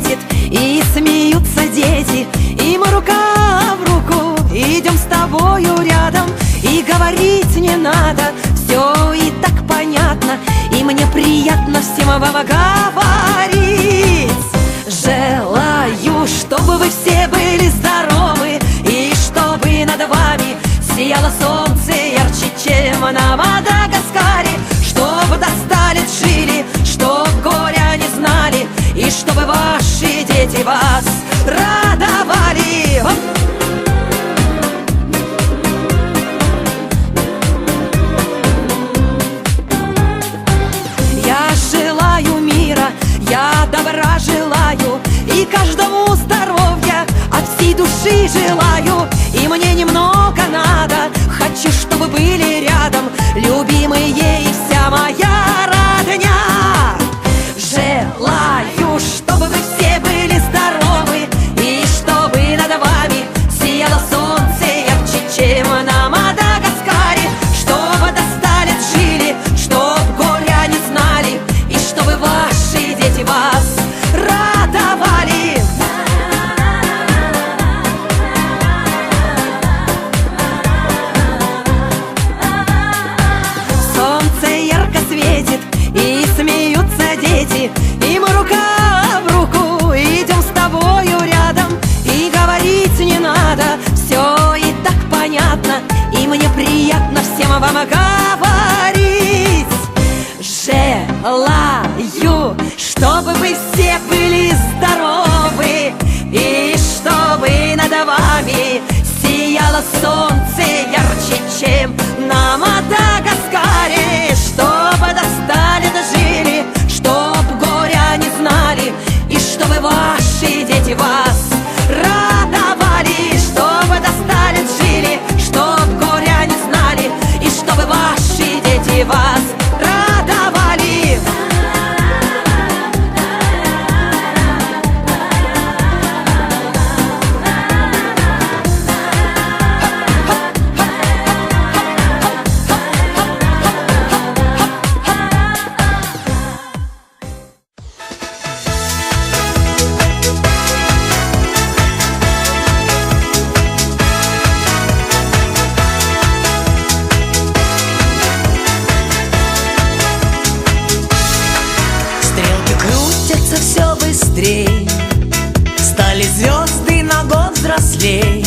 светит И смеются дети. И мы рука в руку Идем с тобою рядом И говорить не надо Все и так понятно. И мне приятно всем говорить. Желаю, чтобы вы все были здоровы И чтобы над вами сияло солнце 你是我 рука в руку идем с тобою рядом. И говорить не надо, все и так понятно. И мне приятно всем вам говорить. Желаю, чтобы вы все были здоровы. И чтобы над вами сияло солнце крутятся